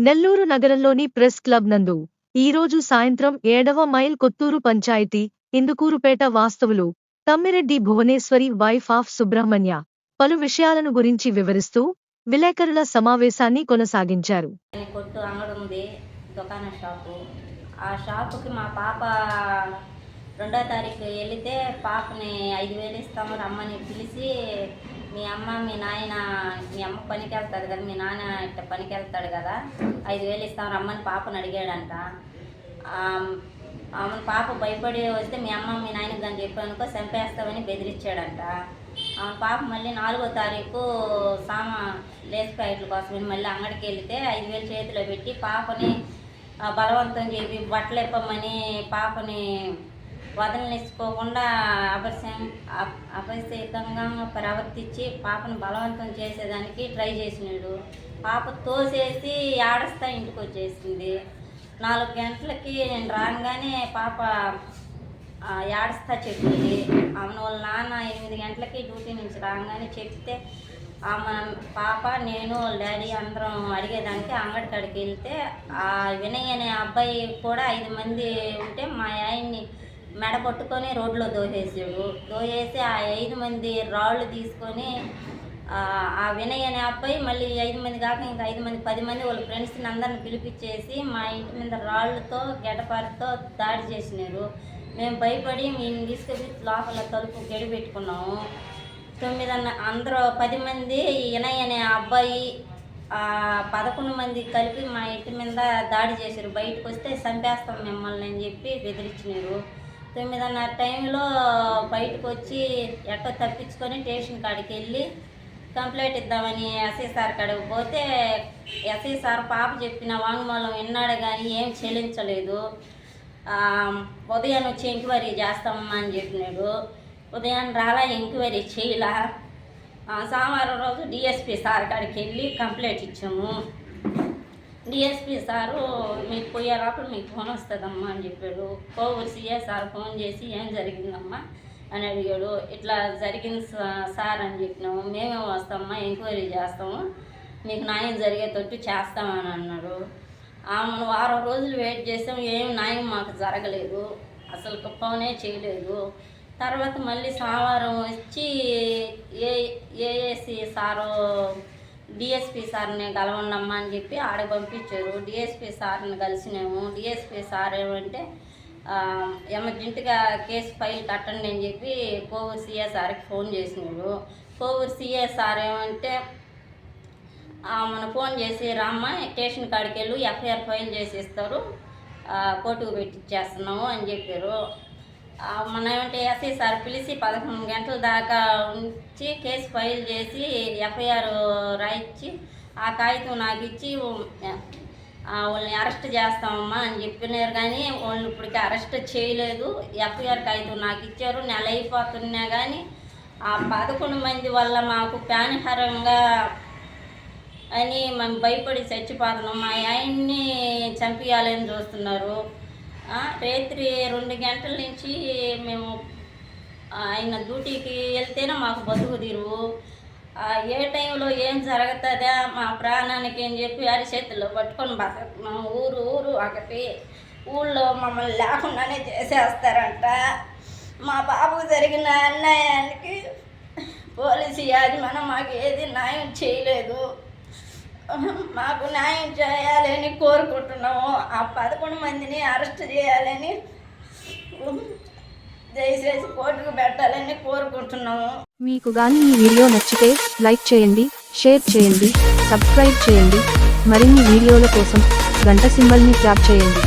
నెల్లూరు నగరంలోని press club నందు ఈరోజు సాయంత్రం ఏడవ మైల్ కొత్తూరు పంచాయతీ ఇందుకూరుపేట వాస్తవులు తమ్మిరెడ్డి భువనేశ్వరి వైఫ్ ఆఫ్ సుబ్రహ్మణ్య పలు విషయాలను గురించి వివరిస్తూ విలేకరుల సమావేశాన్ని కొనసాగించారు. కొట్టు అంగడి ఉంది దుకాణ షాపు. ఆ షాపుకి మా పాప రెండో తారీఖు వెళితే పాపని ఐదు వేలు ఇస్తాము రమ్మని పిలిచి మీ అమ్మ మీ నాయన మీ అమ్మ పనికి వెళ్తాడు కదా మీ నాన్న ఇట్ట పనికి వెళ్తాడు కదా ఐదు వేలు ఇస్తాం రమ్మని పాపని అడిగాడంట. ఆమ్, పాప భయపడి వస్తే మీ అమ్మ మీ నాయనకి దాన్ని చెప్పానుకో చంపేస్తామని బెదిరించాడంట. ఆమె పాప మళ్ళీ నాలుగో తారీఖు సామా లేస్ ప్యాకెట్ల కోసమని మళ్ళీ అంగడికి వెళితే ఐదు వేలు చేతిలో పెట్టి పాపని బలవంతం చేసి బట్టలు ఇప్పమని పాపని వదలనిచ్చుకోకుండా అపరిశం అపరిచితంగా ప్రవర్తించి పాపను బలవంతం చేసేదానికి ట్రై చేసినాడు. పాప తోసేసి ఆడస్తా ఇంటికి వచ్చేసింది నాలుగు గంటలకి నేను రాగానే పాప ఆ, ఏడుస్తా చెప్పింది. ఆమె వాళ్ళ నాన్న ఎనిమిది గంటలకి డ్యూటీ నుంచి రాగానే చెప్తే ఆమె పాప నేను వాళ్ళ డాడీ అందరం అడిగేదానికి అంగడి కాడికి వెళ్తే ఆ వినయ్ అనే అబ్బాయి కూడా ఐదు మంది ఉంటే మా ఆయన్ని మెడ పట్టుకొని రోడ్లో దోహేసాడు దోహేసి ఆ ఐదు మంది రాళ్ళు తీసుకొని ఆ, వినయ్ అనే అబ్బాయి మళ్ళీ ఐదు మంది కాక ఇంకా ఐదు మంది పది మంది వాళ్ళ ఫ్రెండ్స్ని అందరిని పిలిపించేసి మా ఇంటి మీద రాళ్ళతో గడ్డపారతో దాడి చేసినారు. మేము భయపడి మేము తీసుకెళ్ళి లోపల తలుపు గడి పెట్టుకున్నాము. తొమ్మిది అన్న అందరూ పది మంది వినయ్ అనే అబ్బాయి పదకొండు మంది కలిపి మా ఇంటి మీద దాడి చేశారు. బయటకు వస్తే చంపేస్తాం మిమ్మల్ని అని చెప్పి బెదిరించినారు. తొమ్మిదిన్నర టైంలో బయటకు వచ్చి ఎట్టో తప్పించుకొని స్టేషన్ కాడికి వెళ్ళి కంప్లైంట్ ఇద్దామని ఎస్ఐ సార్ కాడికి పోతే ఎస్ఐ సార్ పాప చెప్పిన వాంగ్మూలం విన్నాడు కానీ ఏం చెల్లించలేదు. ఉదయం వచ్చి ఎంక్వైరీ చేస్తామమ్మా అని చెప్పినాడు. ఉదయం రాలా ఎంక్వైరీ చేయలా. సోమవారం రోజు డిఎస్పి సార్ కాడికి వెళ్ళి కంప్లైంట్ ఇచ్చాము. డిఎస్పి సారు మీకు పోయే లోపల మీకు ఫోన్ వస్తుందమ్మా అని చెప్పాడు. కోవూరు సిఏ సార్ ఫోన్ చేసి ఏం జరిగిందమ్మా అని అడిగాడు. ఇట్లా జరిగింది సార్ అని చెప్పినాము. మేమే వస్తామమ్మా ఎంక్వైరీ చేస్తాము. మీకు న్యాయం జరిగేటట్టు చేస్తామని అన్నాడు. ఆమెను వారం రోజులు వెయిట్ చేసాం. ఏం న్యాయం మాకు జరగలేదు. అసలు ఫోనే చేయలేదు. తర్వాత మళ్ళీ సోమవారం వచ్చి ఏ ఏఏసి సారు డిఎస్పి సార్ని కలవండమ్మా అని చెప్పి ఆడ పంపించారు. డిఎస్పి సార్ని కలిసినాము. డిఎస్పి సార్ ఏమంటే ఎమర్జెంట్గా ఎమర్జెంటుగా కేసు ఫైల్ కట్టండి అని చెప్పి కోవూరు సిఎస్ఆర్కి ఫోన్ చేసినాడు కోవూరు సిఎస్ఆర్ ఏమంటే ఆ, మన ఫోన్ చేసి రామ్మ స్టేషన్ కాడికి వెళ్ళు ఎఫ్ఐఆర్ ఫైల్ చేసి ఇస్తారు కోర్టుకు పెట్టిచ్చేస్తున్నాము అని చెప్పారు. మన ఏమంటే ఎస్ఐ సార్ పిలిచి పదకొండు గంటల దాకా ఉంచి కేసు ఫైల్ చేసి ఎఫ్ఐఆర్ రాయించి ఆ కాగితం నాకు ఇచ్చి వాళ్ళని అరెస్ట్ చేస్తామమ్మా అని చెప్పినారు కానీ వాళ్ళు ఇప్పటికి అరెస్ట్ చేయలేదు. ఎఫ్ఐఆర్ కాగితం నాకు ఇచ్చారు. నెల అయిపోతున్నా కానీ ఆ పదకొండు మంది వల్ల మాకు ప్రాణహరంగా అని మేము భయపడి చచ్చిపోతున్నాం. మా ఆయన్ని చంపించాలని చూస్తున్నారు. రాత్రి రెండు గంటల నుంచి మేము ఆయన డ్యూటీకి వెళ్తేనే మాకు బతుకు తీరువు ఏ టైంలో ఏం జరుగుతుందా మా ప్రాణానికి అని చెప్పి అరిచేతుల్లో పట్టుకొని బతుకుతున్నాం ఊరు ఊరు ఒకటి. ఊళ్ళో మమ్మల్ని లేకుండానే చేసేస్తారంట. మా బాబుకు జరిగిన అన్యాయానికి పోలీసు యాజమాన్యం మాకు ఏది న్యాయం చేయలేదు. మాకు న్యాయం చేయాలని కోరుకుంటున్నాము. ఆ పదకొండు మందిని అరెస్ట్ చేయాలని దయచేసి కోర్టుకు పెట్టాలని కోరుకుంటున్నాము. మీకు కానీ ఈ వీడియో నచ్చితే లైక్ చేయండి షేర్ చేయండి సబ్స్క్రైబ్ చేయండి. మరిన్ని వీడియోల కోసం గంట సింబల్ని ట్యాప్ చేయండి.